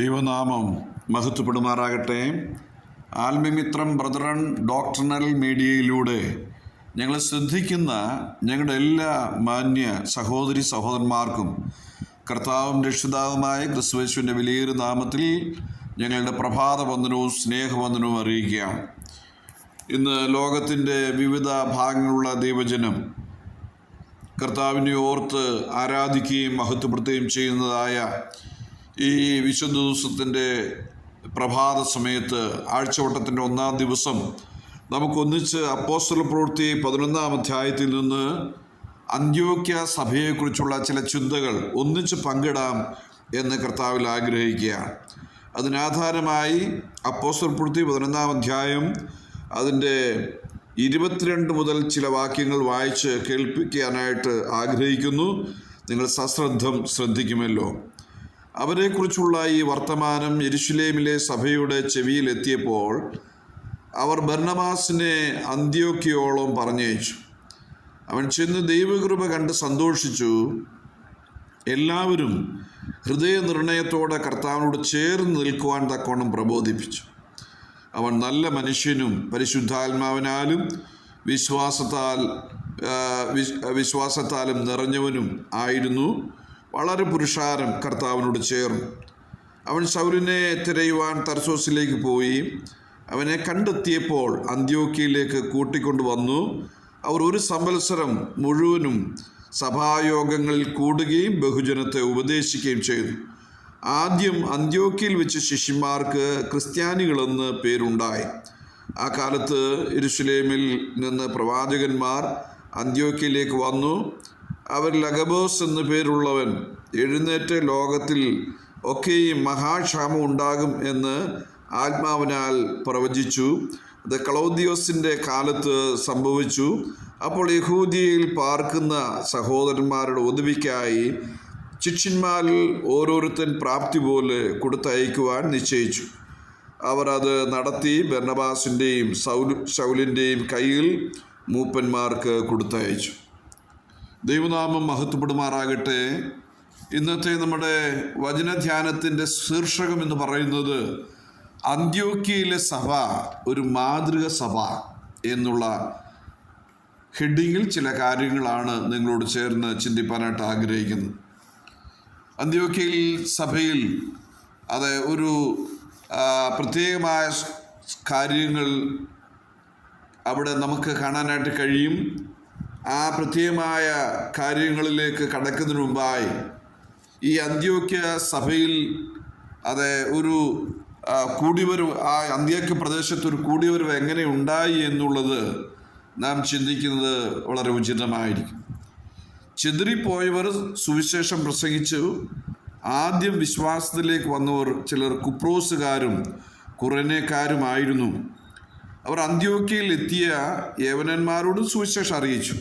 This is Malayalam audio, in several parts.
ദൈവനാമം മഹത്വപ്പെടുമാറാകട്ടെ. ആത്മമിത്രം ബ്രദറൺ ഡോക്ടർണൽ മീഡിയയിലൂടെ ഞങ്ങൾ ശ്രദ്ധിക്കുന്ന ഞങ്ങളുടെ എല്ലാ മാന്യ സഹോദരി സഹോദരന്മാർക്കും കർത്താവും രക്ഷിതാവുമായ ക്രിസ്തുവേശുവിന്റെ വിലയേറിയ നാമത്തിൽ ഞങ്ങളുടെ പ്രഭാത വന്ദനവും സ്നേഹവന്ദനവും അറിയിക്കുകയാണ് ഇന്ന് ലോകത്തിന്റെ വിവിധ ഭാഗങ്ങളുള്ള ദൈവജനം കർത്താവിനെ ഓർത്ത് ആരാധിക്കുകയും മഹത്വപ്പെടുത്തുകയും ചെയ്യുന്നതായ ഈ വിശുദ്ധ ദിവസത്തിന്റെ പ്രഭാത സമയത്ത് ആഴ്ചവട്ടത്തിന്റെ ഒന്നാം ദിവസം നമുക്കൊന്നിച്ച് അപ്പോസ്റ്റൽ പ്രവൃത്തി പതിനൊന്നാം അധ്യായത്തിൽ നിന്ന് അന്ത്യോക്യ സഭയെക്കുറിച്ചുള്ള ചില ചിന്തകൾ ഒന്നിച്ച് പങ്കിടാം എന്ന് കർത്താവിൽ ആഗ്രഹിക്കുകയാണ്. അതിനാധാരമായി അപ്പോസ്റ്റൽ പ്രവൃത്തി പതിനൊന്നാം അധ്യായം അതിന്റെ ഇരുപത്തിരണ്ട് മുതൽ ചില വാക്യങ്ങൾ വായിച്ച് കേൾപ്പിക്കാനായിട്ട് ആഗ്രഹിക്കുന്നു. നിങ്ങൾ സശ്രദ്ധം ശ്രദ്ധിക്കുമല്ലോ. അവരെക്കുറിച്ചുള്ള ഈ വർത്തമാനം യെരുഷലേമിലെ സഭയുടെ ചെവിയിലെത്തിയപ്പോൾ അവർ ബർണമാസിനെ അന്ത്യോക്കിയോളം പറഞ്ഞയച്ചു. അവൻ ചെന്ന് ദൈവകൃപ കണ്ട് സന്തോഷിച്ചു. എല്ലാവരും ഹൃദയനിർണയത്തോടെ കർത്താവിനോട് ചേർന്ന് നിൽക്കുവാൻ തക്കോണം പ്രബോധിപ്പിച്ചു. അവൻ നല്ല മനുഷ്യനും പരിശുദ്ധാത്മാവിനാലും വിശ്വാസത്താൽ വിശ്വാസത്താലും നിറഞ്ഞവനും ആയിരുന്നു. വളരെ പുരുഷാരം കർത്താവിനോട് ചേർന്നു. അവൻ ശൗലിനെ തിരയുവാൻ തർസോസിലേക്ക് പോയി. അവനെ കണ്ടെത്തിയപ്പോൾ അന്ത്യോക്കിയിലേക്ക് കൂട്ടിക്കൊണ്ടു വന്നു. അവർ ഒരു സംവത്സരം മുഴുവനും സഭായോഗങ്ങളിൽ കൂടുകയും ബഹുജനത്തെ ഉപദേശിക്കുകയും ചെയ്തു. ആദ്യം അന്ത്യോക്കിയിൽ വെച്ച് ശിഷ്യന്മാർക്ക് ക്രിസ്ത്യാനികളെന്ന് പേരുണ്ടായി. ആ കാലത്ത് ഇരുഷുലേമിൽ നിന്ന് പ്രവാചകന്മാർ അന്ത്യോക്കിയിലേക്ക് വന്നു. അവർ ലഗബോസ് എന്നു പേരുള്ളവൻ. എഴുന്നേറ്റ് ലോകത്തിൽ ഒക്കെയും മഹാക്ഷാമം ഉണ്ടാകും എന്ന് ആത്മാവിനാൽ പ്രവചിച്ചു. അത് ക്ലൗദിയോസിന്റെ കാലത്ത് സംഭവിച്ചു. അപ്പോൾ യഹൂദിയയിൽ പാർക്കുന്ന സഹോദരന്മാരുടെ ഉദവിക്കായി ശിഷ്യന്മാരിൽ ഓരോരുത്തൻ പ്രാപ്തി പോലെ കൊടുത്തയക്കുവാൻ നിശ്ചയിച്ചു. അവർ അത് നടത്തി ബർണബാസിന്റെയും സൗലു ശൗലിന്റെയും കയ്യിൽ മൂപ്പന്മാർക്ക് കൊടുത്തയച്ചു. ദൈവനാമം മഹത്വപ്പെടുമാറാകട്ടെ. ഇന്നത്തെ നമ്മുടെ വചനധ്യാനത്തിന്റെ ശീർഷകം എന്ന് പറയുന്നത് അന്ത്യോക്കിയയിലെ സഭ ഒരു മാതൃക സഭ എന്നുള്ള ഹെഡിങ്ങിൽ ചില കാര്യങ്ങളാണ് നിങ്ങളോട് ചേർന്ന് ചിന്തിപ്പാനായിട്ട് ആഗ്രഹിക്കുന്നത്. അന്ത്യോക്കിയയിൽ സഭയിൽ അത് ഒരു പ്രത്യേകമായ കാര്യങ്ങൾ അവിടെ നമുക്ക് കാണാനായിട്ട് കഴിയും. ആ പ്രത്യേകമായ കാര്യങ്ങളിലേക്ക് കടക്കുന്നതിന് മുമ്പായി ഈ അന്ത്യോക്യ സഭയിൽ അതെ ഒരു കൂടിവരവ് ആ അന്ത്യോക്യ പ്രദേശത്ത് ഒരു കൂടിവരവ് എങ്ങനെ ഉണ്ടായി എന്നുള്ളത് നാം ചിന്തിക്കുന്നത് വളരെ ഉചിതമായിരിക്കും. ചിതറിപ്പോയവർ സുവിശേഷം പ്രസംഗിച്ചു. ആദ്യം വിശ്വാസത്തിലേക്ക് വന്നവർ ചിലർ കുപ്രോസുകാരും കുറനേക്കാരുമായിരുന്നു. അവർ അന്ത്യോക്കയിൽ എത്തിയ യേവനന്മാരോടും സുവിശേഷം അറിയിച്ചു.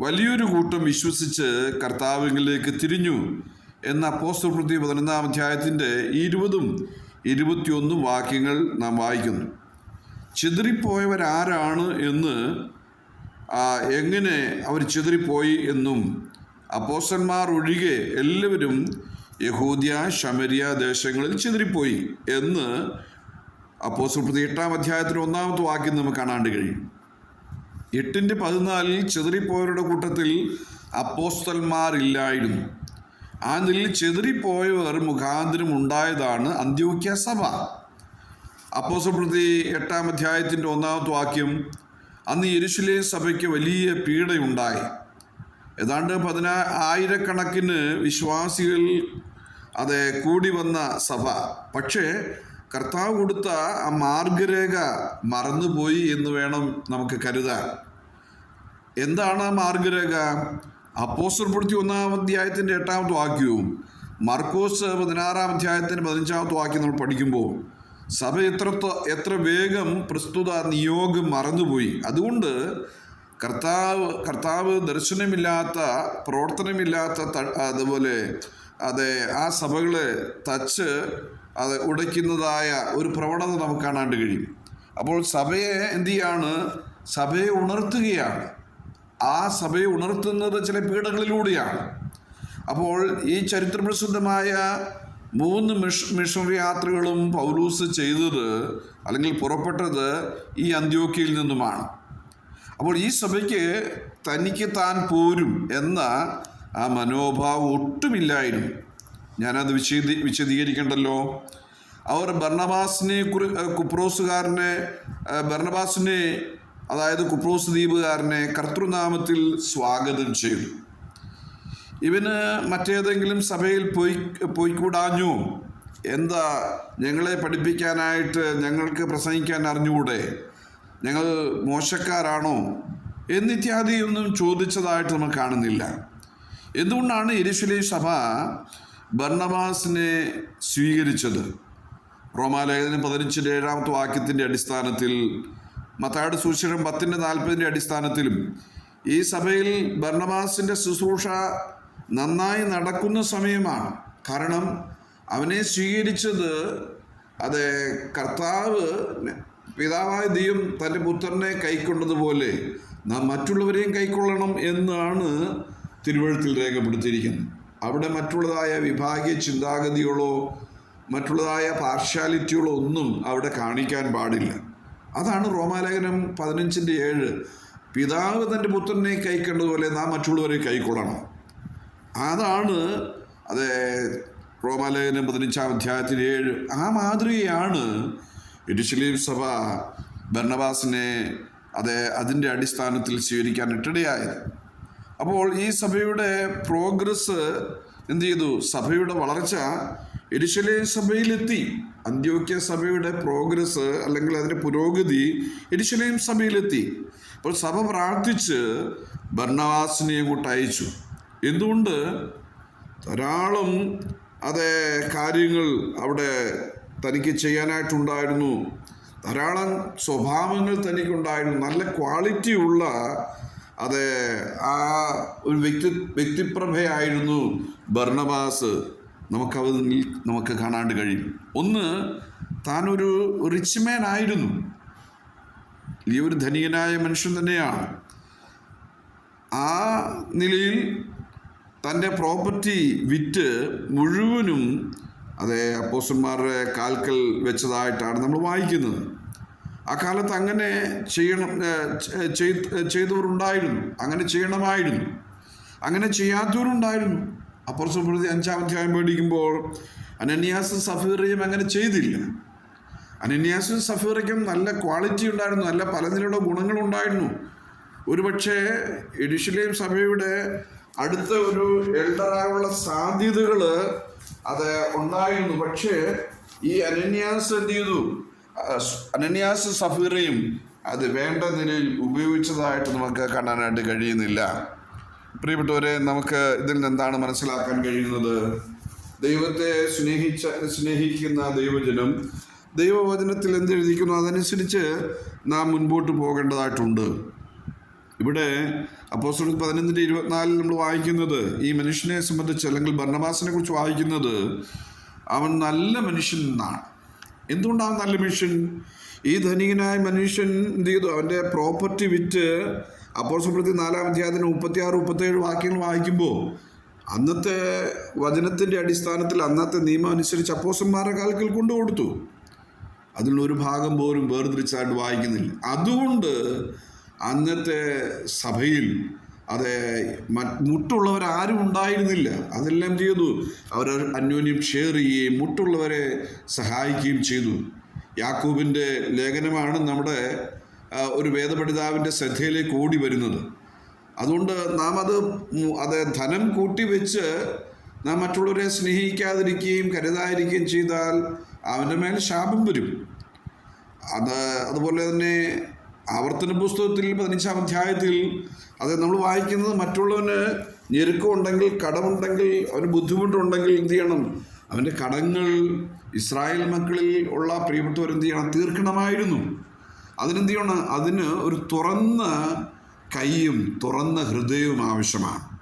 വലിയൊരു കൂട്ടം വിശ്വസിച്ച് കർത്താവിലേക്ക് തിരിഞ്ഞു എന്ന അപ്പോസ്തല പ്രതി പതിനൊന്നാം അധ്യായത്തിന്റെ ഇരുപതും ഇരുപത്തിയൊന്നും വാക്യങ്ങൾ നാം വായിക്കുന്നു. ചിതറിപ്പോയവരാരാണ് എന്ന് എങ്ങനെ അവർ ചിതറിപ്പോയി എന്നും അപ്പോസ്റ്റന്മാർ ഒഴികെ എല്ലാവരും യഹൂദിയ ശമരിയ ദേശങ്ങളിൽ ചിതറിപ്പോയി എന്ന് അപ്പോസ്റ്റൽ പ്രതി എട്ടാം അധ്യായത്തിൽ ഒന്നാമത്തെ വാക്യം നമുക്ക് കാണാണ്ട് കഴിയും. എട്ടിന്റെ പതിനാലിൽ ചെതറിപ്പോയവരുടെ കൂട്ടത്തിൽ അപ്പോസ്തന്മാരില്ലായിരുന്നു ആ നിലയിൽ ചിതറിപ്പോയവർ മുഖാന്തരം ഉണ്ടായതാണ് അന്ത്യോക്യ സഭ. അപ്പോസ്റ്റൽ പ്രതി എട്ടാം അധ്യായത്തിന്റെ ഒന്നാമത്തെ വാക്യം അന്ന് യെരുശലേം സഭയ്ക്ക് വലിയ പീഡയുണ്ടായി. ഏതാണ്ട് പതിനാ ആയിരക്കണക്കിന് വിശ്വാസികൾ അത് കൂടി വന്ന സഭ. പക്ഷേ കർത്താവ് കൊടുത്ത ആ മാർഗരേഖ മറന്നുപോയി എന്ന് വേണം നമുക്ക് കരുതാൻ. എന്താണ് ആ മാർഗരേഖ? അപ്പോസ്റ്റർ പൊടുത്തി ഒന്നാം അധ്യായത്തിന്റെ എട്ടാമത്തെ വാക്യവും മർക്കോസ് പതിനാറാം അധ്യായത്തിന്റെ പതിനഞ്ചാമത്തെ വാക്യം നമ്മൾ പഠിക്കുമ്പോൾ സഭ എത്ര എത്ര വേഗം പ്രസ്തുത നിയോഗം മറന്നുപോയി. അതുകൊണ്ട് കർത്താവ് കർത്താവ് ദർശനമില്ലാത്ത പ്രവർത്തനമില്ലാത്ത അതുപോലെ അതെ ആ സഭകളെ തച്ച് അത് ഉടയ്ക്കുന്നതായ ഒരു പ്രവണത നമുക്ക് കാണാണ്ട് കഴിയും. അപ്പോൾ സഭയെ എന്തു ചെയ്യാണ്? സഭയെ ഉണർത്തുകയാണ്. ആ സഭയെ ഉണർത്തുന്നത് ചില പീഡകളിലൂടെയാണ് അപ്പോൾ ഈ ചരിത്രപ്രസിദ്ധമായ മൂന്ന് മിഷ് മിഷണറി യാത്രകളും പൗലൂസ് ചെയ്തത് അല്ലെങ്കിൽ പുറപ്പെട്ടത് ഈ അന്ത്യോക്കിയിൽ നിന്നുമാണ്. അപ്പോൾ ഈ സഭയ്ക്ക് തനിക്ക് താൻ പോരും എന്ന ആ മനോഭാവം ഒട്ടുമില്ലായിരുന്നു. ഞാനത് വിശദീ വിശദീകരിക്കണ്ടല്ലോ. അവർ ബർണബാസിനെ കുറി കുപ്രോസുകാരനെ ഭർണബാസിനെ അതായത് കുപ്രോസ് ദ്വീപുകാരനെ കർത്തൃനാമത്തിൽ സ്വാഗതം ചെയ്തു. ഇവന് മറ്റേതെങ്കിലും സഭയിൽ പോയി പോയിക്കൂടാഞ്ഞു. എന്താ ഞങ്ങളെ പഠിപ്പിക്കാനായിട്ട് ഞങ്ങൾക്ക് പ്രസംഗിക്കാൻ അറിഞ്ഞുകൂടെ? ഞങ്ങൾ മോശക്കാരാണോ? എന്നിത്യാദി ഒന്നും ചോദിച്ചതായിട്ട് നമുക്ക് കാണുന്നില്ല. എന്തുകൊണ്ടാണ് ഇരിശുലി സഭ ബർണബാസിനെ സ്വീകരിച്ചത് റോമാലേഖനം പതിനഞ്ചിന്റെ ഏഴാമത്തെ വാക്യത്തിന്റെ അടിസ്ഥാനത്തിൽ മത്തായുടെ സൂക്ഷികം പത്തിന്റെ നാൽപ്പതിന്റെ അടിസ്ഥാനത്തിലും ഈ സഭയിൽ ബർണബാസിന്റെ ശുശ്രൂഷ നന്നായി നടക്കുന്ന സമയമാണ്. കാരണം അവനെ സ്വീകരിച്ചത് അത് കർത്താവ് പിതാവായ ദൈവം തന്റെ പുത്രനെ കൈക്കൊണ്ടതുപോലെ നാം മറ്റുള്ളവരെയും കൈക്കൊള്ളണം എന്നാണ് തിരുവഴുത്തിൽ രേഖപ്പെടുത്തിയിരിക്കുന്നത്. അവിടെ മറ്റുള്ളതായ വിഭാഗീയ ചിന്താഗതികളോ മറ്റുള്ളതായ പാർഷ്യാലിറ്റികളോ ഒന്നും അവിടെ കാണിക്കാൻ പാടില്ല. അതാണ് റോമാലേഖനം പതിനഞ്ചിന്റെ ഏഴ്. പിതാവ് തന്റെ പുത്രനെ കൈക്കണ്ടതുപോലെ നാം മറ്റുള്ളവരെ കൈക്കൊള്ളണം അതാണ് അത് റോമാലേഖനം പതിനഞ്ചാം അധ്യായത്തിൽ ഏഴ്. ആ മാതൃകയാണ് എരുശലീം സഭ ഭരണവാസിനെ അത് അതിന്റെ അടിസ്ഥാനത്തിൽ സ്വീകരിക്കാൻ ഇട്ടിടയായത് അപ്പോൾ ഈ സഭയുടെ പ്രോഗ്രസ് എന്ത് ചെയ്തു? സഭയുടെ വളർച്ച എരിശലേം സഭയിലെത്തി. അന്ത്യോക്യ സഭയുടെ പ്രോഗ്രസ് അല്ലെങ്കിൽ അതിന്റെ പുരോഗതി എരിശലേം സഭയിലെത്തി. അപ്പോൾ സഭ പ്രാർത്ഥിച്ച് ഭരണവാസിനെയും കൂട്ട് അയച്ചു എന്തുകൊണ്ട്? ധാരാളം അതേ കാര്യങ്ങൾ അവിടെ തനിക്ക് ചെയ്യാനായിട്ടുണ്ടായിരുന്നു. ധാരാളം സ്വഭാവങ്ങൾ തനിക്കുണ്ടായിരുന്നു. നല്ല ക്വാളിറ്റി ഉള്ള അത് ആ ഒരു വ്യക്തി വ്യക്തിപ്രഭയായിരുന്നു ഭർണബാസ് നമുക്കത് നമുക്ക് കാണാണ്ട് കഴിയും. ഒന്ന് താനൊരു റിച്ച് മാൻ ആയിരുന്നു. ഈ ഒരു ധനികനായ മനുഷ്യൻ തന്നെയാണ്. ആ നിലയിൽ തന്റെ പ്രോപ്പർട്ടി വിറ്റ് മുഴുവനും അതേ അപ്പോസന്മാരുടെ കാൽക്കൽ വെച്ചതായിട്ടാണ് നമ്മൾ വായിക്കുന്നത്. ആ കാലത്ത് അങ്ങനെ ചെയ്യണം ചെയ്തവരുണ്ടായിരുന്നു. അങ്ങനെ ചെയ്യണമായിരുന്നു. അങ്ങനെ ചെയ്യാത്തവരുണ്ടായിരുന്നു. അപ്പുറം സുപ്രതി അഞ്ചാം അധ്യായം പേടിക്കുമ്പോൾ അനന്യാസും സഫീറയും അങ്ങനെ ചെയ്തില്ല. അനന്യാസും സഫീറയ്ക്കും നല്ല ക്വാളിറ്റി ഉണ്ടായിരുന്നു നല്ല പല നിലയുടെ ഗുണങ്ങളുണ്ടായിരുന്നു. ഒരുപക്ഷെ എഡിഷിലെയും സഭയുടെ അടുത്ത ഒരു എൽഡറായുള്ള സാധ്യതകൾ അത് ഉണ്ടായിരുന്നു. പക്ഷേ ഈ അനന്യാസ് എന്ത് ചെയ്തു? അനന്യാസ് സഫീറയും അത് വേണ്ട നിലയിൽ ഉപയോഗിച്ചതായിട്ട് നമുക്ക് കാണാനായിട്ട് കഴിയുന്നില്ല. പ്രിയപ്പെട്ടവരെ നമുക്ക് ഇതിൽ നിന്ന് എന്താണ് മനസ്സിലാക്കാൻ കഴിയുന്നത്? ദൈവത്തെ സ്നേഹിച്ച സ്നേഹിക്കുന്ന ദൈവജനം ദൈവവചനത്തിൽ എന്തെഴുതിക്കുന്നു അതനുസരിച്ച് നാം മുൻപോട്ട് പോകേണ്ടതായിട്ടുണ്ട്. ഇവിടെ അപ്പോൾ പതിനൊന്നിന്റെ ഇരുപത്തിനാലിൽ നമ്മൾ വായിക്കുന്നത് ഈ മനുഷ്യനെ സംബന്ധിച്ച് അല്ലെങ്കിൽ ഭരണവാസിനെ കുറിച്ച് വായിക്കുന്നത് അവൻ നല്ല മനുഷ്യൻ എന്നാണ്. എന്തുകൊണ്ടാണ് നല്ല മിഷൻ ഈ ധനികനായ മനുഷ്യൻ എന്ത് ചെയ്തു? അവന്റെ പ്രോപ്പർട്ടി വിറ്റ് അപ്പോൾ സുപ്രതി നാലാം അധ്യായത്തിന് മുപ്പത്തി ആറ് മുപ്പത്തേഴ് വാക്യങ്ങൾ വായിക്കുമ്പോൾ അന്നത്തെ വചനത്തിന്റെ അടിസ്ഥാനത്തിൽ അന്നത്തെ നിയമം അനുസരിച്ച് അപ്പോസന്മാരെ കാൽക്കൽ കൊണ്ടു കൊടുത്തു. അതിലൊരു ഭാഗം പോലും വേർതിരിച്ചായിട്ട് വായിക്കുന്നില്ല. അതുകൊണ്ട് അന്നത്തെ സഭയിൽ അത് മുട്ടുള്ളവരാരും ഉണ്ടായിരുന്നില്ല. അതെല്ലാം ചെയ്തു. അവർ അന്യോന്യം ഷെയർ ചെയ്യുകയും മുട്ടുള്ളവരെ സഹായിക്കുകയും ചെയ്തു. യാക്കൂബിന്റെ ലേഖനമാണ് നമ്മുടെ ഒരു വേദപഠിതാവിന്റെ ശ്രദ്ധയിലേക്ക് ഓടി വരുന്നത്. അതുകൊണ്ട് നാം അത് അത് ധനം കൂട്ടി വെച്ച് നാം മറ്റുള്ളവരെ സ്നേഹിക്കാതിരിക്കുകയും കരുതാതിരിക്കുകയും ചെയ്താൽ അവന്റെ മേൽ ശാപം വരും. അത് അതുപോലെ തന്നെ ആവർത്തന പുസ്തകത്തിൽ പതിനഞ്ചാം അധ്യായത്തിൽ അത് നമ്മൾ വായിക്കുന്നത് മറ്റുള്ളവന് ഞെരുക്കമുണ്ടെങ്കിൽ കടമുണ്ടെങ്കിൽ അവന് ബുദ്ധിമുട്ടുണ്ടെങ്കിൽ എന്ത് ചെയ്യണം? അവന്റെ കടങ്ങൾ ഇസ്രായേൽ മക്കളിൽ ഉള്ള പ്രിയപ്പെട്ടവർ എന്ത് ചെയ്യണം? തീർക്കണമായിരുന്നു. അതിനെന്ത് ചെയ്യണം? അതിന് ഒരു തുറന്ന കൈയും തുറന്ന ഹൃദയവും ആവശ്യമാണ്.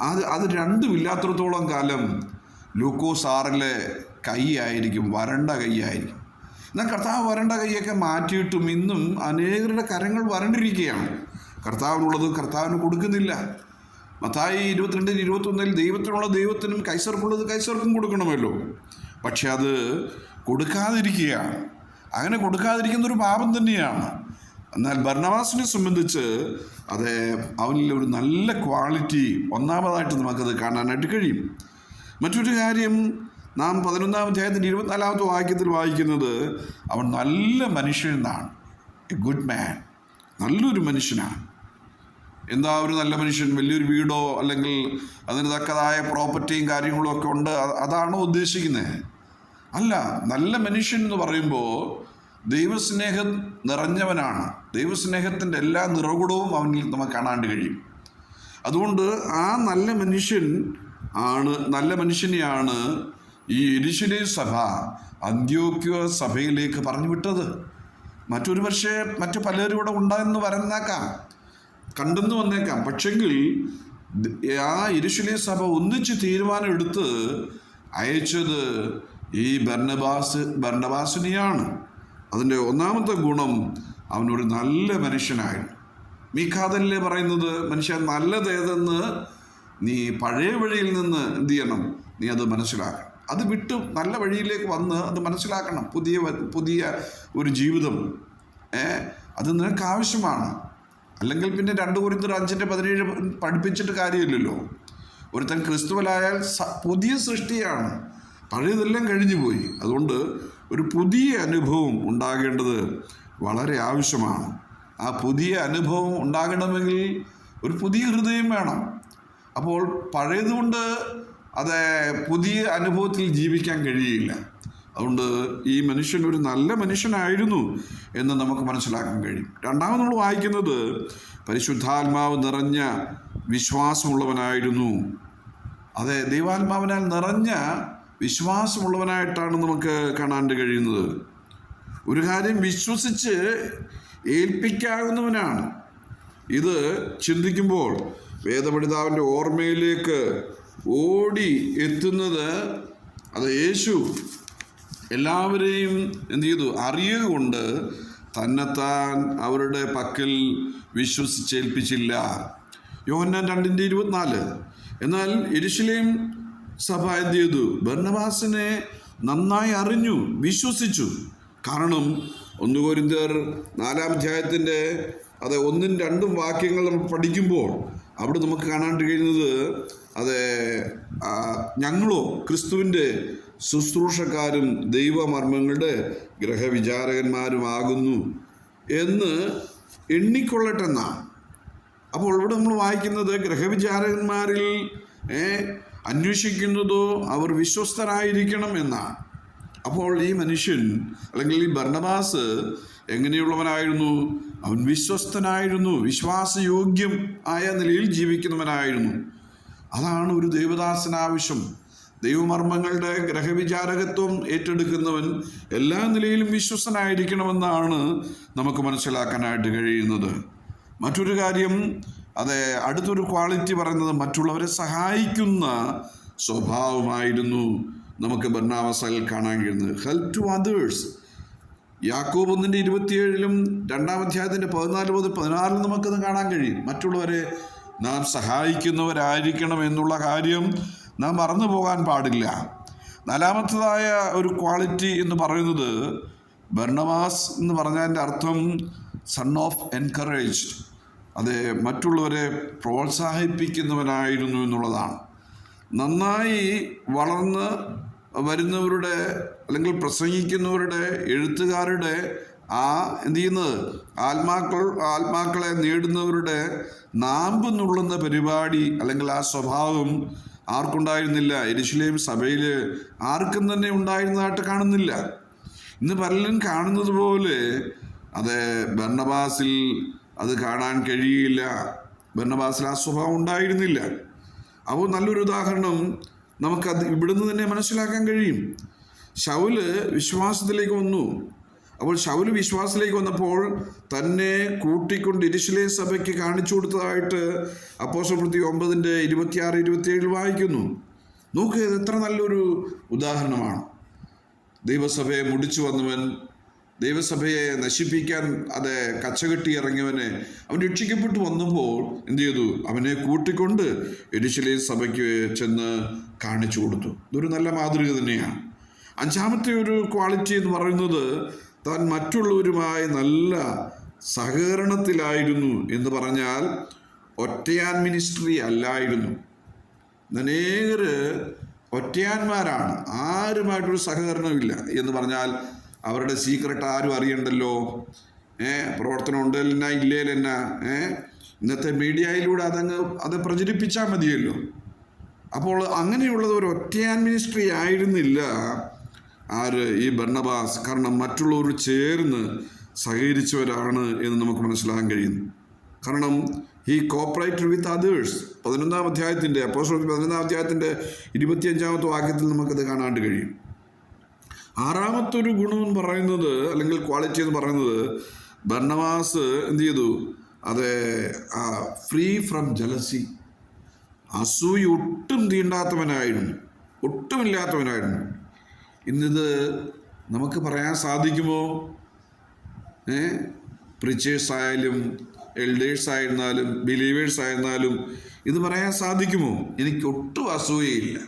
അത് അത് രണ്ടുമില്ലാത്തടത്തോളം കാലം ലൂക്കോസ് ആറിലെ കൈ ആയിരിക്കും വരണ്ട കൈയായിരിക്കും എന്നാൽ കർത്താവ് വരണ്ട കൈയൊക്കെ മാറ്റിയിട്ടും ഇന്നും അനേകരുടെ കരങ്ങൾ വരണ്ടിരിക്കുകയാണ്. കർത്താവിനുള്ളത് കർത്താവിന് കൊടുക്കുന്നില്ല. മത്തായി ഇരുപത്തിരണ്ടിന് ഇരുപത്തൊന്നിൽ ദൈവത്തിനുള്ള ദൈവത്തിനും കൈസർക്കുള്ളത് കൈസർക്കും കൊടുക്കണമല്ലോ. പക്ഷെ അത് കൊടുക്കാതിരിക്കുകയാണ്. അങ്ങനെ കൊടുക്കാതിരിക്കുന്ന ഒരു പാപം തന്നെയാണ്. എന്നാൽ ഭരണവാസിനെ സംബന്ധിച്ച് അത് അവനിൽ ഒരു നല്ല ക്വാളിറ്റി ഒന്നാമതായിട്ട് നമുക്കത് കാണാനായിട്ട് കഴിയും. മറ്റൊരു കാര്യം നാം പതിനൊന്നാം അധ്യായത്തിന്റെ ഇരുപത്തിനാലാമത്തെ വാക്യത്തിൽ വായിക്കുന്നത് അവൻ നല്ല മനുഷ്യനാണ് എ ഗുഡ് മാൻ നല്ലൊരു മനുഷ്യനാണ്. എന്താ ഒരു നല്ല മനുഷ്യൻ? വലിയൊരു വീടോ അല്ലെങ്കിൽ അതിന് തക്കതായ പ്രോപ്പർട്ടിയും കാര്യങ്ങളും ഒക്കെ ഉണ്ട്. അതാണോ ഉദ്ദേശിക്കുന്നത്? അല്ല നല്ല മനുഷ്യൻ എന്ന് പറയുമ്പോൾ ദൈവസ്നേഹം നിറഞ്ഞവനാണ്. ദൈവസ്നേഹത്തിന്റെ എല്ലാ നിറകുടവും അവനിൽ നമുക്ക് കാണാണ്ട് കഴിയും. അതുകൊണ്ട് ആ നല്ല മനുഷ്യൻ ആണ് നല്ല മനുഷ്യനെയാണ് ഈ എരിശിലേ സഭ അന്ത്യോക്യ സഭയിലേക്ക് പറഞ്ഞു വിട്ടത്. മറ്റൊരു പക്ഷേ മറ്റു പലരും ഇവിടെ ഉണ്ടായെന്ന് വരന്നേക്കാം. കണ്ടെന്ന് വന്നേക്കാം. പക്ഷെങ്കിൽ ആ ഇരുശിലേ സഭ ഒന്നിച്ച് തീരുമാനം എടുത്ത് അയച്ചത് ഈ ഭരണബാസ് ഭരണബാസിനെയാണ് അതിന്റെ ഒന്നാമത്തെ ഗുണം അവനൊരു നല്ല മനുഷ്യനായിരുന്നു. മീഖാതല്ലേ പറയുന്നത് മനുഷ്യൻ നല്ലതേതെന്ന് നീ പഴയ വഴിയിൽ നിന്ന് എന്തു ചെയ്യണം? നീ അത് മനസ്സിലാക്കണം. അത് വിട്ട് നല്ല വഴിയിലേക്ക് വന്ന് അത് മനസ്സിലാക്കണം. പുതിയ പുതിയ ഒരു ജീവിതം. ഏ അത് നിനക്ക് ആവശ്യമാണ്. അല്ലെങ്കിൽ പിന്നെ രണ്ട് കുറിന്തർ അഞ്ചിന്റെ പതിനേഴ് പഠിപ്പിച്ചിട്ട് കാര്യമില്ലല്ലോ. ഒരുത്തൻ ക്രിസ്തുവലായാൽ പുതിയ സൃഷ്ടിയാണ്. പഴയതെല്ലാം കഴിഞ്ഞു പോയി. അതുകൊണ്ട് ഒരു പുതിയ അനുഭവം ഉണ്ടാകേണ്ടത് വളരെ ആവശ്യമാണ്. ആ പുതിയ അനുഭവം ഉണ്ടാകണമെങ്കിൽ ഒരു പുതിയ ഹൃദയം വേണം. അപ്പോൾ പഴയതുകൊണ്ട് അത് പുതിയ അനുഭവത്തിൽ ജീവിക്കാൻ കഴിയില്ല. അതുകൊണ്ട് ഈ മനുഷ്യൻ ഒരു നല്ല മനുഷ്യനായിരുന്നു എന്ന് നമുക്ക് മനസ്സിലാക്കാൻ കഴിയും. രണ്ടാമത് നമ്മൾ വായിക്കുന്നത് പരിശുദ്ധാത്മാവ് നിറഞ്ഞ വിശ്വാസമുള്ളവനായിരുന്നു. അതെ ദൈവാത്മാവിനാൽ നിറഞ്ഞ വിശ്വാസമുള്ളവനായിട്ടാണ് നമുക്ക് കാണാൻ കഴിയുന്നത്. ഒരു കാര്യം വിശ്വസിച്ച് ഏൽപ്പിക്കാവുന്നവനാണ്. ഇത് ചിന്തിക്കുമ്പോൾ വേദപഠിതാവിന്റെ ഓർമ്മയിലേക്ക് ഓടി എത്തുന്നത് അത് യേശു. എല്ലാവരെയും എന്ത് ചെയ്തു? അറിയുക കൊണ്ട് തന്നെത്താൻ അവരുടെ പക്കൽ വിശ്വസിച്ചേൽപ്പിച്ചില്ല. യോഹന്നാൻ രണ്ടിന്റെ ഇരുപത്തിനാല്. എന്നാൽ എരിശിലേം സഭ എന്ത് ചെയ്തു? ഭരണവാസിനെ നന്നായി അറിഞ്ഞു വിശ്വസിച്ചു. കാരണം ഒന്ന് കോരിന്തർ നാലാം അധ്യായത്തിന്റെ അത് ഒന്നും രണ്ടും വാക്യങ്ങൾ നമ്മൾ പഠിക്കുമ്പോൾ അവിടെ നമുക്ക് കാണാൻ കഴിയുന്നത് അത് ഞങ്ങളോ ക്രിസ്തുവിന്റെ ശുശ്രൂഷക്കാരും ദൈവമർമ്മങ്ങളുടെ ഗ്രഹവിചാരകന്മാരുമാകുന്നു എന്ന് എണ്ണിക്കൊള്ളട്ടെന്നാണ് അപ്പോൾ ഇവിടെ നമ്മൾ വായിക്കുന്നത് ഗ്രഹവിചാരകന്മാരിൽ അന്വേഷിക്കുന്നതോ അവർ വിശ്വസ്തരായിരിക്കണം എന്നാണ് അപ്പോൾ ഈ മനുഷ്യൻ അല്ലെങ്കിൽ ഈ ഭരണബാസ് എങ്ങനെയുള്ളവനായിരുന്നു? അവൻ വിശ്വസ്തനായിരുന്നു വിശ്വാസയോഗ്യം ആയ നിലയിൽ ജീവിക്കുന്നവനായിരുന്നു. അതാണ് ഒരു ദൈവദാസനാവശ്യം. ദൈവമർമ്മങ്ങളുടെ ഗ്രഹവിചാരകത്വം ഏറ്റെടുക്കുന്നവൻ എല്ലാ നിലയിലും വിശ്വസനായിരിക്കണമെന്നാണ് നമുക്ക് മനസ്സിലാക്കാനായിട്ട് കഴിയുന്നത്. മറ്റൊരു കാര്യം അതെ അടുത്തൊരു ക്വാളിറ്റി പറയുന്നത് മറ്റുള്ളവരെ സഹായിക്കുന്ന സ്വഭാവമായിരുന്നു നമുക്ക് ബർണാവസയിൽ കാണാൻ കഴിയുന്നത്. ഹെൽപ് ടു അതേഴ്സ് യാക്കോബ് ഒന്നിന്റെ ഇരുപത്തിയേഴിലും രണ്ടാം അധ്യായത്തിന്റെ പതിനാല് മുതൽ പതിനാറിലും നമുക്കത് കാണാൻ കഴിയും. മറ്റുള്ളവരെ നാം സഹായിക്കുന്നവരായിരിക്കണം എന്നുള്ള കാര്യം നാം മറന്നു പോകാൻ പാടില്ല. നാലാമത്തതായ ഒരു ക്വാളിറ്റി എന്ന് പറയുന്നത് ബർണവാസ് എന്ന് പറഞ്ഞതിന്റെ അർത്ഥം സൺ ഓഫ് എൻകറേജ് അത് മറ്റുള്ളവരെ പ്രോത്സാഹിപ്പിക്കുന്നവനായിരുന്നു എന്നുള്ളതാണ്. നന്നായി വളർന്ന് വരുന്നവരുടെ അല്ലെങ്കിൽ പ്രസംഗിക്കുന്നവരുടെ എഴുത്തുകാരുടെ ആ എന്ത് ചെയ്യുന്നത്? ആത്മാക്കൾ ആത്മാക്കളെ നേടുന്നവരുടെ നാമ്പ് നുള്ളുന്ന പരിപാടി അല്ലെങ്കിൽ ആ സ്വഭാവം ആർക്കുണ്ടായിരുന്നില്ല. എരിശിലേം സഭയിൽ ആർക്കും തന്നെ ഉണ്ടായിരുന്നതായിട്ട് കാണുന്നില്ല. ഇന്ന് പലരും കാണുന്നത് പോലെ അത് ഭരണബാസിൽ അത് കാണാൻ കഴിയില്ല. ഭരണബാസിൽ ആ സ്വഭാവം ഉണ്ടായിരുന്നില്ല. അപ്പോൾ നല്ലൊരു ഉദാഹരണം നമുക്കത് ഇവിടുന്ന് തന്നെ മനസ്സിലാക്കാൻ കഴിയും. ശൗൽ വിശ്വാസത്തിലേക്ക് വന്നു. അപ്പോൾ ശൗൽ വിശ്വാസത്തിലേക്ക് വന്നപ്പോൾ തന്നെ കൂട്ടിക്കൊണ്ട് ഇരിശിലെ സഭയ്ക്ക് കാണിച്ചു കൊടുത്തതായിട്ട് അപ്പോസപ്രതി ഒമ്പതിന്റെ ഇരുപത്തിയാറ് ഇരുപത്തിയേഴിൽ വായിക്കുന്നു. നോക്ക് ഇത് എത്ര നല്ലൊരു ഉദാഹരണമാണ്. ദൈവസഭയെ മുടിച്ചു വന്നവൻ ദൈവസഭയെ നശിപ്പിക്കാൻ അത് കച്ചകെട്ടി ഇറങ്ങിയവനെ അവൻ രക്ഷിക്കപ്പെട്ടു വന്നപ്പോൾ എന്ത് ചെയ്തു? അവനെ കൂട്ടിക്കൊണ്ട് എരിശിലേം സഭയ്ക്ക് ചെന്ന് കാണിച്ചു കൊടുത്തു. ഇതൊരു നല്ല മാതൃക തന്നെയാണ്. അഞ്ചാമത്തെ ഒരു ക്വാളിറ്റി എന്ന് പറയുന്നത് താൻ മറ്റുള്ളവരുമായി നല്ല സഹകരണത്തിലായിരുന്നു എന്ന് പറഞ്ഞാൽ ഒറ്റയാൻ മിനിസ്ട്രി അല്ലായിരുന്നു. അനേകർ ഒറ്റയാന്മാരാണ്. ആരുമായിട്ടൊരു സഹകരണമില്ല എന്ന് പറഞ്ഞാൽ അവരുടെ സീക്രട്ട് ആരും അറിയണ്ടല്ലോ. ഏ പ്രവർത്തനം ഉണ്ടെന്നാ ഇല്ലേലെന്നാ ഏ? ഇന്നത്തെ മീഡിയയിലൂടെ അതങ്ങ് അത് പ്രചരിപ്പിച്ചാൽ മതിയല്ലോ. അപ്പോൾ അങ്ങനെയുള്ളത് ഒരു ഒറ്റയാൻ മിനിസ്ട്രി ആയിരുന്നില്ല. ആര് ഈ ഭരണബാസ് കാരണം മറ്റുള്ളവർ ചേർന്ന് സഹകരിച്ചവരാണ് എന്ന് നമുക്ക് മനസ്സിലാക്കാൻ കഴിയുന്നു. കാരണം ഹീ കോപ്പറേറ്റഡ് വിത്ത് അതേഴ്സ് പതിനൊന്നാം അധ്യായത്തിന്റെ അപ്പോൾ പതിനൊന്നാം അധ്യായത്തിന്റെ ഇരുപത്തിയഞ്ചാമത്തെ വാക്യത്തിൽ നമുക്കത് കാണാണ്ട് കഴിയും. ആറാമത്തെ ഒരു ഗുണം എന്ന് പറയുന്നത് അല്ലെങ്കിൽ ക്വാളിറ്റി എന്ന് പറയുന്നത് ഭരണവാസ് എന്ത് ചെയ്തു? അത് ഫ്രീ ഫ്രം ജലസി അസൂയ ഒട്ടും തീണ്ടാത്തവനായിരുന്നു. ഒട്ടുമില്ലാത്തവനായിരുന്നു. ഇന്നിത് നമുക്ക് പറയാൻ സാധിക്കുമോ? ഏ? പ്രിച്ചേഴ്സ് ആയാലും എൽഡേഴ്സ് ആയിരുന്നാലും ബിലീവേഴ്സ് ആയിരുന്നാലും ഇത് പറയാൻ സാധിക്കുമോ? എനിക്ക് ഒട്ടും അസൂയയില്ല.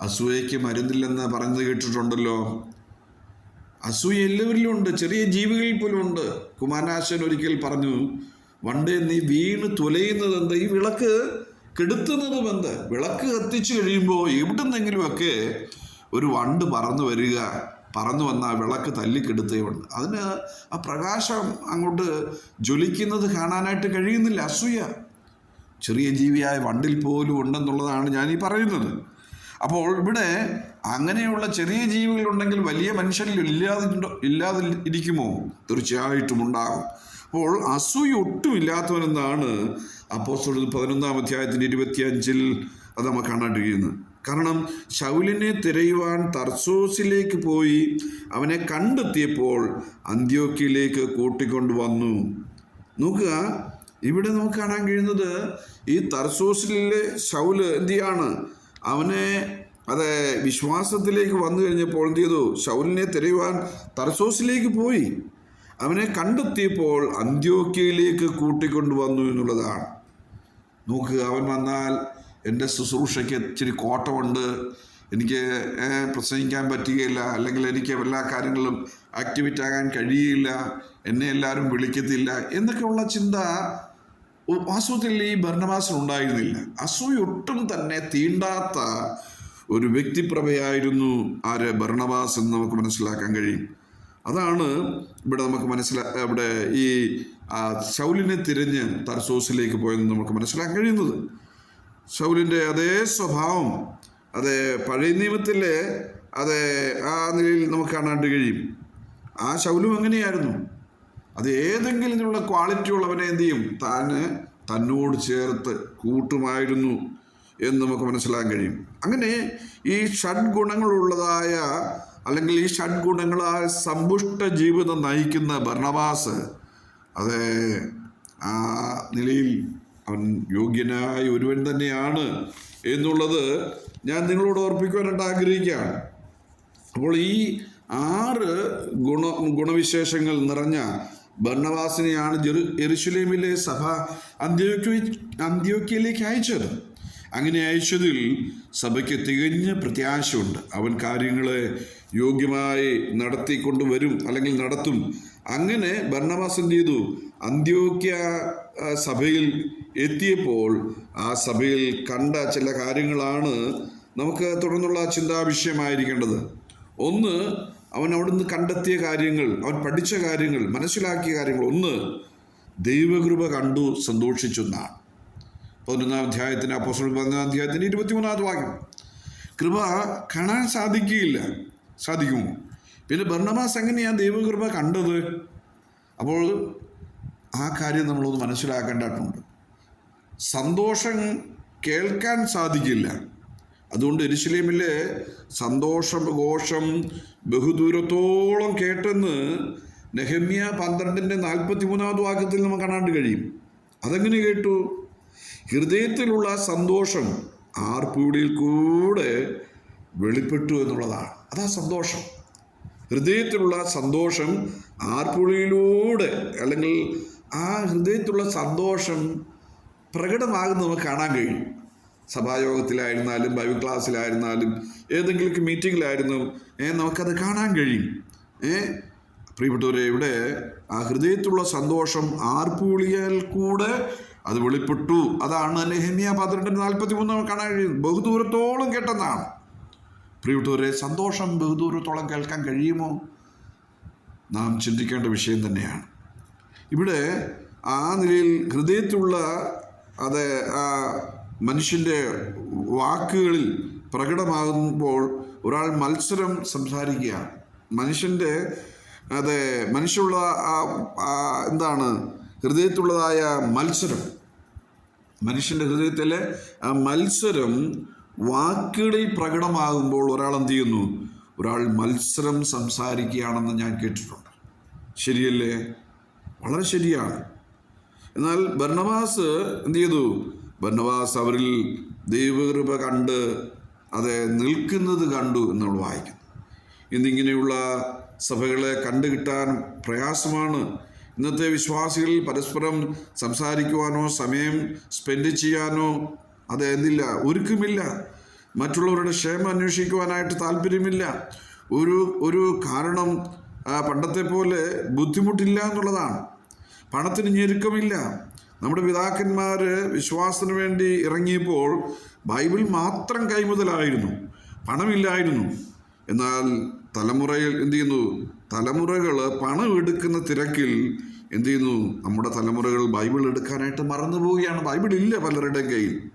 അസൂയയ്ക്ക് മരുന്നില്ലെന്ന് പറഞ്ഞത് കേട്ടിട്ടുണ്ടല്ലോ. അസൂയ എല്ലാവരിലും ഉണ്ട്. ചെറിയ ജീവികളിൽ പോലും ഉണ്ട്. കുമാരനാശൻ ഒരിക്കൽ പറഞ്ഞു വണ്ടേ നീ വീണ് തുലയുന്നത് എന്ത് ഈ വിളക്ക് കെടുത്തുന്നതും എന്ത്? വിളക്ക് കത്തിച്ചു കഴിയുമ്പോൾ എവിടുന്നെങ്കിലുമൊക്കെ ഒരു വണ്ട് പറന്നു വരിക പറന്നു വന്ന ആ വിളക്ക് തല്ലിക്കെടുത്തുകൊണ്ട് അതിന് ആ പ്രകാശം അങ്ങോട്ട് ജ്വലിക്കുന്നത് കാണാനായിട്ട് കഴിയുന്നില്ല അസൂയ. ചെറിയ ജീവിയായ വണ്ടിൽ പോലും ഉണ്ടെന്നുള്ളതാണ് ഞാൻ ഈ പറയുന്നത്. അപ്പോൾ ഇവിടെ അങ്ങനെയുള്ള ചെറിയ ജീവികളുണ്ടെങ്കിൽ വലിയ മനുഷ്യരിൽ ഇല്ലാതെ ഇല്ലാതി ഇരിക്കുമോ തീർച്ചയായിട്ടും ഉണ്ടാകും. അപ്പോൾ അസൂയ ഒട്ടും ഇല്ലാത്തവനെന്നാണ് അപ്പോസ്തലർ പതിനൊന്നാം അധ്യായത്തിന്റെ ഇരുപത്തിയഞ്ചിൽ അത് നമുക്ക് കാണാൻ കഴിയുന്നത്. കാരണം ശൗലിനെ തിരയുവാൻ തർസോസിലേക്ക് പോയി അവനെ കണ്ടെത്തിയപ്പോൾ കൂട്ടിക്കൊണ്ടു കൂട്ടിക്കൊണ്ടുവന്നു. നോക്കുക ഇവിടെ നമുക്ക് കാണാൻ കഴിയുന്നത് ഈ തർസോസിലെ ശൗൽ എന്ത് ചെയ്യാണ് അവനെ അത് വിശ്വാസത്തിലേക്ക് വന്നു കഴിഞ്ഞപ്പോൾ എന്ത് ചെയ്തു? ശൗലിനെ തിരയുവാൻ തർസോസിലേക്ക് പോയി. അവനെ കണ്ടെത്തിയപ്പോൾ അന്ത്യോക്യയിലേക്ക് കൂട്ടിക്കൊണ്ടുവന്നു എന്നുള്ളതാണ്. നോക്കുക അവൻ വന്നാൽ എന്റെ ശുശ്രൂഷയ്ക്ക് ഇച്ചിരി കോട്ടമുണ്ട്. എനിക്ക് പ്രസംഗിക്കാൻ പറ്റുകയില്ല. അല്ലെങ്കിൽ എനിക്ക് എല്ലാ കാര്യങ്ങളിലും ആക്ടിവിറ്റ് ആകാൻ കഴിയില്ല എന്നെ എല്ലാവരും വിളിക്കത്തില്ല. എന്നൊക്കെയുള്ള ചിന്ത വാസ്തവത്തിൽ ഈ ഭരണവാസൻ ഉണ്ടായിരുന്നില്ല. അസൂയ ഒട്ടും തന്നെ തീണ്ടാത്ത ഒരു വ്യക്തിപ്രഭയായിരുന്നു ആര്? ഭരണവാസ് എന്ന് നമുക്ക് മനസ്സിലാക്കാൻ കഴിയും. അതാണ് ഇവിടെ നമുക്ക് മനസ്സിലാ ഇവിടെ ഈ ശൗലിനെ തിരഞ്ഞ് തർസോസിലേക്ക് പോയെന്ന് നമുക്ക് മനസ്സിലാക്കാൻ കഴിയുന്നത്. ശൗലിന്റെ അതേ സ്വഭാവം അത് പഴയ നിയമത്തിലെ അത് ആ നിലയിൽ നമുക്ക് കാണാണ്ട് കഴിയും. ആ ശൗലും എങ്ങനെയായിരുന്നു അത് ഏതെങ്കിലും ഉള്ള ക്വാളിറ്റി ഉള്ളവനെ എന്ത് ചെയ്യും? താന് തന്നോട് ചേർത്ത് കൂട്ടുമായിരുന്നു എന്ന് നമുക്ക് മനസ്സിലാക്കാൻ കഴിയും. അങ്ങനെ ഈ ഷഡ്ഗുണങ്ങളുള്ളതായ അല്ലെങ്കിൽ ഈ ഷഡ്ഗുണങ്ങളാൽ സമ്പുഷ്ട ജീവിതം നയിക്കുന്ന ഭരണവാസ് അത് ആ നിലയിൽ അവൻ യോഗ്യനായ ഒരുവൻ തന്നെയാണ് എന്നുള്ളത് ഞാൻ നിങ്ങളോട് ഓർപ്പിക്കുവാനായിട്ട് ആഗ്രഹിക്കുകയാണ്. അപ്പോൾ ഈ ആറ് ഗുണ ഗുണവിശേഷങ്ങൾ നിറഞ്ഞ ഭരണവാസിനെയാണ് ജെറു എരുശലേമിലെ സഭ അന്ത്യോക്യ അന്ത്യോക്യയിലേക്ക് അയച്ചത്. അങ്ങനെ അയച്ചതിൽ സഭയ്ക്ക് തികഞ്ഞ പ്രത്യാശയുണ്ട്. അവൻ കാര്യങ്ങളെ യോഗ്യമായി നടത്തിക്കൊണ്ടുവരും അല്ലെങ്കിൽ നടത്തും. അങ്ങനെ ഭരണവാസം ചെയ്തു? അന്ത്യോക്യ സഭയിൽ എത്തിയപ്പോൾ ആ സഭയിൽ കണ്ട ചില കാര്യങ്ങളാണ് നമുക്ക് തുടർന്നുള്ള ചിന്താവിഷയമായിരിക്കേണ്ടത് ഒന്ന് അവൻ അവിടുന്ന് കണ്ടെത്തിയ കാര്യങ്ങൾ അവൻ പഠിച്ച കാര്യങ്ങൾ മനസ്സിലാക്കിയ കാര്യങ്ങൾ. ഒന്ന് ദൈവകൃപ കണ്ടു സന്തോഷിച്ചു എന്നാണ്. പതിനൊന്നാം അധ്യായത്തിന് അപ്പോസ്റ്റൽ പതിനൊന്നാം അധ്യായത്തിന് ഇരുപത്തിമൂന്നാമത് വാക്യം. കൃപ കാണാൻ സാധിക്കുകയില്ല. സാധിക്കുമോ? പിന്നെ ഭർണമാസ് എങ്ങനെയാണ് ദൈവകൃപ കണ്ടത്? അപ്പോൾ ആ കാര്യം നമ്മളൊന്ന് മനസ്സിലാക്കേണ്ടതായിട്ടുണ്ട് സന്തോഷം കേൾക്കാൻ സാധിക്കില്ല. അതുകൊണ്ട് എരിശിലേമിൽ സന്തോഷം ഘോഷം ബഹുദൂരത്തോളം കേട്ടെന്ന് നെഹമ്യ പന്ത്രണ്ടിന്റെ നാൽപ്പത്തി മൂന്നാമത് വാക്യത്തിൽ നമുക്ക് കാണാണ്ട് കഴിയും. അതെങ്ങനെ കേട്ടു? ഹൃദയത്തിലുള്ള സന്തോഷം ആർപ്പൂടിയിൽ കൂടെ വെളിപ്പെട്ടു എന്നുള്ളതാണ്. അതാ സന്തോഷം. ഹൃദയത്തിലുള്ള സന്തോഷം ആർപ്പുളിയിലൂടെ അല്ലെങ്കിൽ ആ ഹൃദയത്തിലുള്ള സന്തോഷം പ്രകടമാകുന്ന നമുക്ക് കാണാൻ കഴിയും. സഭായോഗത്തിലായിരുന്നാലും ബൈബിൾ ക്ലാസ്സിലായിരുന്നാലും ഏതെങ്കിലും മീറ്റിങ്ങിലായിരുന്നു ഏ നമുക്കത് കാണാൻ കഴിയും. ഏ പ്രിയപ്പെട്ടവരെ ഇവിടെ ആ ഹൃദയത്തിലുള്ള സന്തോഷം ആർപ്പൂളിയാൽ കൂടെ അത് വെളിപ്പെട്ടു. അതാണ് നെഹമിയ പന്ത്രണ്ടിന് നാൽപ്പത്തി മൂന്ന് കാണാൻ കഴിയും. ബഹുദൂരത്തോളം കേട്ടെന്നാണ്. പ്രിയപ്പെട്ടവരെ സന്തോഷം ബഹുദൂരത്തോളം കേൾക്കാൻ കഴിയുമോ? നാം ചിന്തിക്കേണ്ട വിഷയം തന്നെയാണ്. ഇവിടെ ആ നിലയിൽ ഹൃദയത്തിലുള്ള അത് ആ മനുഷ്യന്റെ വാക്കുകളിൽ പ്രകടമാകുമ്പോൾ ഒരാൾ മത്സരം സംസാരിക്കുകയാണ്. മനുഷ്യന്റെ അതെ മനുഷ്യനുള്ള ആ ആ എന്താണ് ഹൃദയത്തിലുള്ളതായ മത്സരം. മനുഷ്യന്റെ ഹൃദയത്തിലെ ആ മത്സരം വാക്കുകളിൽ പ്രകടമാകുമ്പോൾ ഒരാൾ എന്ത് ചെയ്യുന്നു? ഒരാൾ മത്സരം സംസാരിക്കുകയാണെന്ന് ഞാൻ കേട്ടിട്ടുണ്ട്. ശരിയല്ലേ? വളരെ ശരിയാണ്. എന്നാൽ ഭരണവാസ് എന്ത് ചെയ്തു? ഭരണവാസ് അവരിൽ ദൈവകൃപ കണ്ട് അതെ നിൽക്കുന്നത് കണ്ടു എന്ന് നമ്മൾ വായിക്കുന്നു. ഇന്നിങ്ങനെയുള്ള സഭകളെ കണ്ടുകിട്ടാൻ പ്രയാസമാണ്. ഇന്നത്തെ വിശ്വാസികൾ പരസ്പരം സംസാരിക്കുവാനോ സമയം സ്പെൻഡ് ചെയ്യാനോ അത് എന്തില്ല ഒരുക്കമില്ല. മറ്റുള്ളവരുടെ ക്ഷേമം അന്വേഷിക്കുവാനായിട്ട് താല്പര്യമില്ല. ഒരു ഒരു കാരണം ആ, പണ്ടത്തെ പോലെ ബുദ്ധിമുട്ടില്ല എന്നുള്ളതാണ്. പണത്തിന് ഞെരുക്കമില്ല. നമ്മുടെ പിതാക്കന്മാർ വിശ്വാസത്തിന് വേണ്ടി ഇറങ്ങിയപ്പോൾ ബൈബിൾ മാത്രം കൈമുതലായിരുന്നു. പണമില്ലായിരുന്നു. എന്നാൽ തലമുറയിൽ എന്തു ചെയ്യുന്നു? തലമുറകൾ പണം എടുക്കുന്ന തിരക്കിൽ എന്ത് ചെയ്യുന്നു? നമ്മുടെ തലമുറകൾ ബൈബിൾ എടുക്കാനായിട്ട് മറന്നു പോവുകയാണ്. ബൈബിൾ ഇല്ല പലരുടെയും കയ്യിൽ.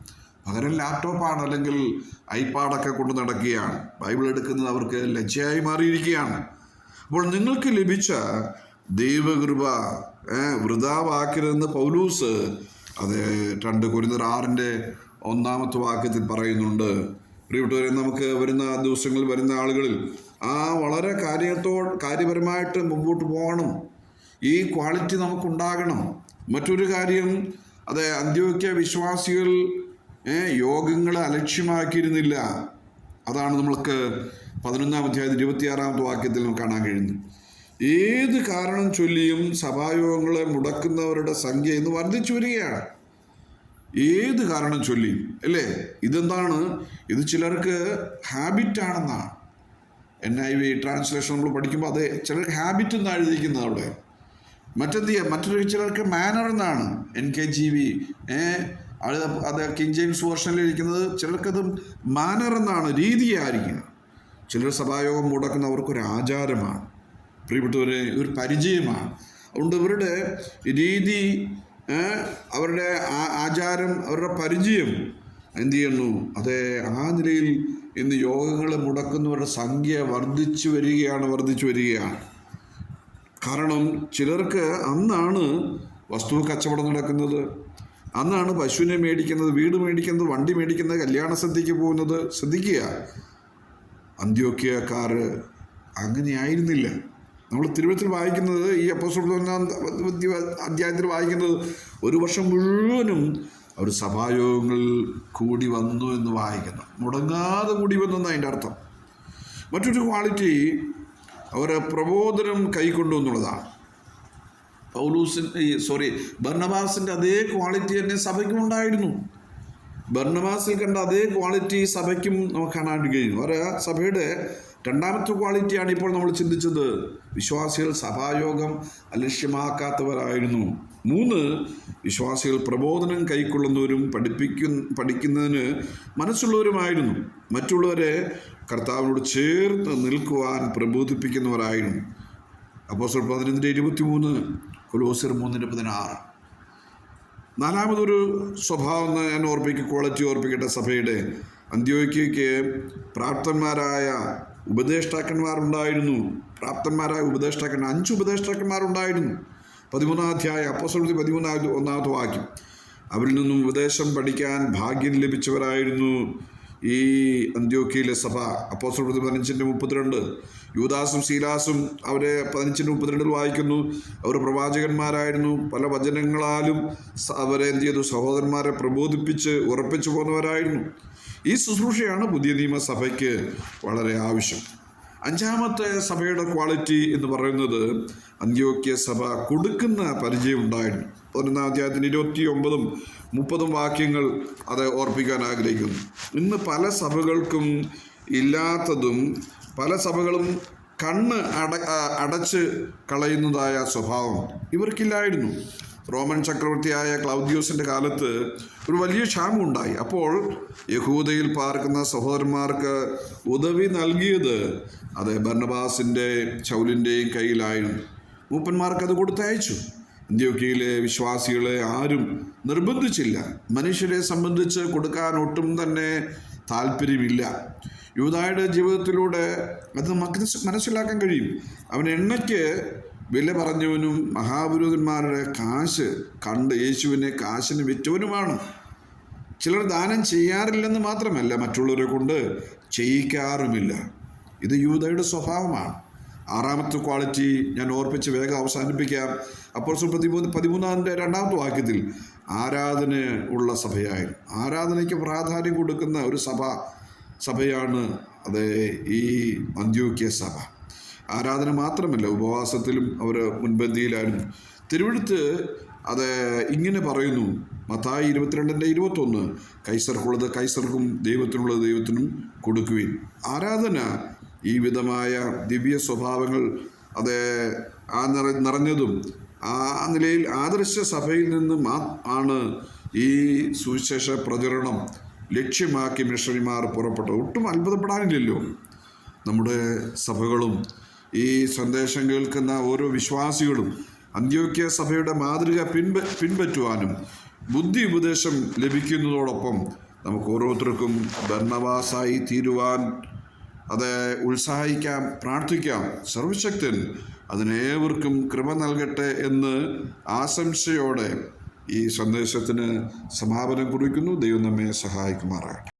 പകരം ലാപ്ടോപ്പാണ് അല്ലെങ്കിൽ ഐപാഡൊക്കെ കൊണ്ട് നടക്കുകയാണ്. ബൈബിൾ എടുക്കുന്നത് അവർക്ക് ലജ്ജയായി മാറിയിരിക്കുകയാണ്. അപ്പോൾ നിങ്ങൾക്ക് ലഭിച്ച ദൈവകൃപ വൃതാവാക്കരുതെന്ന് പൗലൂസ് അത് രണ്ട് കുരുന്നർ ആറിന്റെ ഒന്നാമത്തെ വാക്യത്തിൽ പറയുന്നുണ്ട്. പ്രിയപ്പെട്ടവരെ നമുക്ക് വരുന്ന ദിവസങ്ങളിൽ വരുന്ന ആളുകളിൽ ആ വളരെ കാര്യത്തോ കാര്യപരമായിട്ട് മുമ്പോട്ട് പോകണം. ഈ ക്വാളിറ്റി നമുക്കുണ്ടാകണം. മറ്റൊരു കാര്യം അത് അന്ത്യോക്യ വിശ്വാസികൾ യോഗങ്ങളെ അലക്ഷ്യമാക്കിയിരുന്നില്ല. അതാണ് നമ്മൾക്ക് പതിനൊന്നാം അധ്യായത്തിൽ ഇരുപത്തിയാറാമത്തെ വാക്യത്തിൽ നമുക്ക് കാണാൻ കഴിയുന്നു. ഏത് കാരണം ചൊല്ലിയും സഭായോഗങ്ങളെ മുടക്കുന്നവരുടെ സംഖ്യ ഇന്ന് വർദ്ധിച്ചു വരികയാണ്. ഏത് കാരണം ചൊല്ലിയും അല്ലേ? ഇതെന്താണ്? ഇത് ചിലർക്ക് ഹാബിറ്റാണെന്നാണ് എൻ ഐ വി ട്രാൻസ്ലേഷൻ നമ്മൾ പഠിക്കുമ്പോൾ അത് ചിലർക്ക് ഹാബിറ്റ് എന്നാണ് എഴുതിയിരിക്കുന്നത് അവിടെ. മറ്റെന്ത് ചെയ്യാം? മറ്റൊരു ചിലർക്ക് മാനർ എന്നാണ്. എൻ കെ ജി വി അത് അത് കിങ് ജെയിംസ് വേർഷനിൽ ഇരിക്കുന്നത് ചിലർക്കത് മാനർ എന്നാണ് രീതിയായിരിക്കണം. ചിലർ സഭായോഗം മുടക്കുന്നവർക്കൊരു ആചാരമാണ്. പ്രിയപ്പെട്ടവരെ ഒരു പരിചയമാണ്. അതുകൊണ്ട് ഇവരുടെ രീതി അവരുടെ ആചാരം അവരുടെ പരിചയം എന്തു ചെയ്യുന്നു? അതെ ആ നിലയിൽ ഇന്ന് യോഗങ്ങളെ മുടക്കുന്നവരുടെ സംഖ്യ വർദ്ധിച്ചു വരികയാണ് വർദ്ധിച്ചു വരികയാണ്. കാരണം ചിലർക്ക് അന്നാണ് വസ്തു കച്ചവടം നടക്കുന്നത്. അന്നാണ് പശുവിനെ മേടിക്കുന്നത് വീട് മേടിക്കുന്നത് വണ്ടി മേടിക്കുന്നത് കല്യാണ സദ്യക്ക് പോകുന്നത്. ശ്രദ്ധിക്കുക. അന്ത്യോക്യക്കാർ അങ്ങനെയായിരുന്നില്ല. നമ്മൾ തിരുവനന്തപുരത്തിൽ വായിക്കുന്നത് ഈ അപ്പോസ്റ്റൽ ഒന്നാം അധ്യായത്തിൽ വായിക്കുന്നത് ഒരു വർഷം മുഴുവനും അവർ സഭായോഗങ്ങളിൽ കൂടി വന്നു എന്ന് വായിക്കുന്നു. മുടങ്ങാതെ കൂടി വന്നു എന്നാണ് അതിന്റെ അർത്ഥം. മറ്റൊരു ക്വാളിറ്റി അവർ പ്രബോധനം കൈക്കൊണ്ടു എന്നുള്ളതാണ്. പൗലൂസിന്റെ സോറി ബർണബാസിന്റെ അതേ ക്വാളിറ്റി തന്നെ സഭയ്ക്കും ഉണ്ടായിരുന്നു. ബർണബാസിൽ കണ്ട അതേ ക്വാളിറ്റി സഭയ്ക്കും നമുക്ക് കാണാൻ കഴിയും. അവർ സഭയുടെ രണ്ടാമത്തെ ക്വാളിറ്റിയാണ് ഇപ്പോൾ നമ്മൾ ചിന്തിച്ചത്. വിശ്വാസികൾ സഭായോഗം അലക്ഷ്യമാക്കാത്തവരായിരുന്നു. മൂന്ന് വിശ്വാസികൾ പ്രബോധനം കൈക്കൊള്ളുന്നവരും പഠിപ്പിക്കുന്ന പഠിക്കുന്നതിന് മനസ്സുള്ളവരുമായിരുന്നു. മറ്റുള്ളവരെ കർത്താവിനോട് ചേർത്ത് നിൽക്കുവാൻ പ്രബോധിപ്പിക്കുന്നവരായിരുന്നു. അപ്പോസ്റ്റൽ പതിനൊന്നിന്റെ ഇരുപത്തി മൂന്ന് കൊലോസിർ മൂന്നിന്റെ പതിനാറ്. നാലാമതൊരു സ്വഭാവം ഞാൻ ഓർപ്പിക്കും ക്വാളിറ്റി ഓർപ്പിക്കട്ടെ സഭയുടെ. അന്ത്യോയ്ക്കയ്ക്ക് പ്രാപ്തന്മാരായ ഉപദേഷ്ടാക്കന്മാരുണ്ടായിരുന്നു പ്രാപ്തന്മാരായ ഉപദേഷ്ടാക്കന്മാർ അഞ്ച് ഉപദേഷ്ടാക്കന്മാരുണ്ടായിരുന്നു പതിമൂന്നാം അധ്യായ അപ്പോസ്തലത്തിൽ പതിമൂന്നാം ഒന്നാമത്തെ വാക്യം. അവരിൽ നിന്നും ഉപദേശം പഠിക്കാൻ ഭാഗ്യം ലഭിച്ചവരായിരുന്നു. ഈ അന്ത്യോക്കിയിലെ സഭ അപ്പോസ്തല പതിനഞ്ചിന്റെ മുപ്പത്തിരണ്ട് യൂദാസും ശീലാസും അവരെ പതിനഞ്ചിന്റെ മുപ്പത്തിരണ്ടിൽ വായിക്കുന്നു. അവർ പ്രവാചകന്മാരായിരുന്നു. പല വചനങ്ങളാലും അവരെ എന്ത് ചെയ്തു? സഹോദരന്മാരെ പ്രബോധിപ്പിച്ച് ഉറപ്പിച്ചു പോകുന്നവരായിരുന്നു ഈ ശുശ്രൂഷയാണ് പുതിയ നിയമസഭയ്ക്ക് വളരെ ആവശ്യം. അഞ്ചാമത്തെ സഭയുടെ ക്വാളിറ്റി എന്ന് പറയുന്നത് അന്ത്യോക്യ സഭ കൊടുക്കുന്ന പരിചയം ഉണ്ടായിരുന്നു. പതിനൊന്നാം അധ്യായത്തിന് ഇരുപത്തി ഒമ്പതും മുപ്പതും വാക്യങ്ങൾ അത് ഓർപ്പിക്കാൻ ആഗ്രഹിക്കുന്നു. ഇന്ന് പല സഭകൾക്കും ഇല്ലാത്തതും പല സഭകളും കണ്ണ് അട അടച്ച് കളയുന്നതായ സ്വഭാവം ഇവർക്കില്ലായിരുന്നു. റോമൻ ചക്രവർത്തിയായ ക്ലൗദ്യോസിന്റെ കാലത്ത് ഒരു വലിയ ക്ഷാമം ഉണ്ടായി അപ്പോൾ യഹൂദയിൽ പാർക്കുന്ന സഹോദരന്മാർക്ക് ഉദവി നൽകിയത് അത് ഭർണബാസിന്റെ ചൗലിന്റെയും കയ്യിലായിരുന്നു. മൂപ്പന്മാർക്ക് അത് കൊടുത്തയച്ചു. ഇന്ത്യയിലെ വിശ്വാസികളെ ആരും നിർബന്ധിച്ചില്ല. മനുഷ്യരെ സംബന്ധിച്ച് കൊടുക്കാൻ ഒട്ടും തന്നെ താല്പര്യമില്ല. യൂതായുടെ ജീവിതത്തിലൂടെ അത് മനസ്സിലാക്കാൻ കഴിയും. അവൻ എണ്ണയ്ക്ക് വില പറഞ്ഞവനും മഹാപുരോഹിതന്മാരുടെ കാശ് കണ്ട് യേശുവിനെ കാശിന് വിറ്റവനുമാണ്. ചിലർ ദാനം ചെയ്യാറില്ലെന്ന് മാത്രമല്ല മറ്റുള്ളവരെ കൊണ്ട് ചെയ്യിക്കാറുമില്ല. ഇത് യൂതയുടെ സ്വഭാവമാണ്. ആറാമത്തെ ക്വാളിറ്റി ഞാൻ ഓർപ്പിച്ച് വേഗം അവസാനിപ്പിക്കാം. അപ്പോൾ പതിമൂന്ന് പതിമൂന്നാമത്തെ രണ്ടാമത്തെ വാക്യത്തിൽ ആരാധന ഉള്ള സഭയായിരുന്നു. ആരാധനയ്ക്ക് പ്രാധാന്യം കൊടുക്കുന്ന ഒരു സഭ സഭയാണ് അത് ഈ അന്ത്യോക്യ സഭ. ആരാധന മാത്രമല്ല ഉപവാസത്തിലും അവർ മുൻപന്തിയിലായിരുന്നു. തിരുവഴുത്ത് അത് ഇങ്ങനെ പറയുന്നു മത്തായി ഇരുപത്തിരണ്ടിന്റെ ഇരുപത്തൊന്ന് കൈസർക്കുള്ളത് കൈസർക്കും ദൈവത്തിനുള്ളത് ദൈവത്തിനും കൊടുക്കുവിൻ. ആരാധന ഈ വിധമായ ദിവ്യ സ്വഭാവങ്ങൾ അത് ആ നിറ നിറഞ്ഞതും ആ നിലയിൽ ആദർശ സഭയിൽ നിന്ന് ആണ് ഈ സുവിശേഷ പ്രചരണം ലക്ഷ്യമാക്കി മിഷണറിമാർ പുറപ്പെട്ടത്. ഒട്ടും അത്ഭുതപ്പെടാനില്ലല്ലോ. നമ്മുടെ സഭകളും ഈ സന്ദേശം കേൾക്കുന്ന ഓരോ വിശ്വാസികളും അന്ത്യോക്യ സഭയുടെ മാതൃക പിൻപ പിൻപറ്റുവാനും ബുദ്ധി ഉപദേശം ലഭിക്കുന്നതോടൊപ്പം നമുക്ക് ഓരോരുത്തർക്കും ഭരണവാസായി തീരുവാൻ അത് ഉത്സാഹിക്കാം പ്രാർത്ഥിക്കാം. സർവശക്തൻ അതിനേവർക്കും കൃപ നൽകട്ടെ എന്ന് ആശംസയോടെ ഈ സന്ദേശത്തിന് സമാപനം കുറിക്കുന്നു. ദൈവം നമ്മെ സഹായിക്കുമാറാകട്ടെ.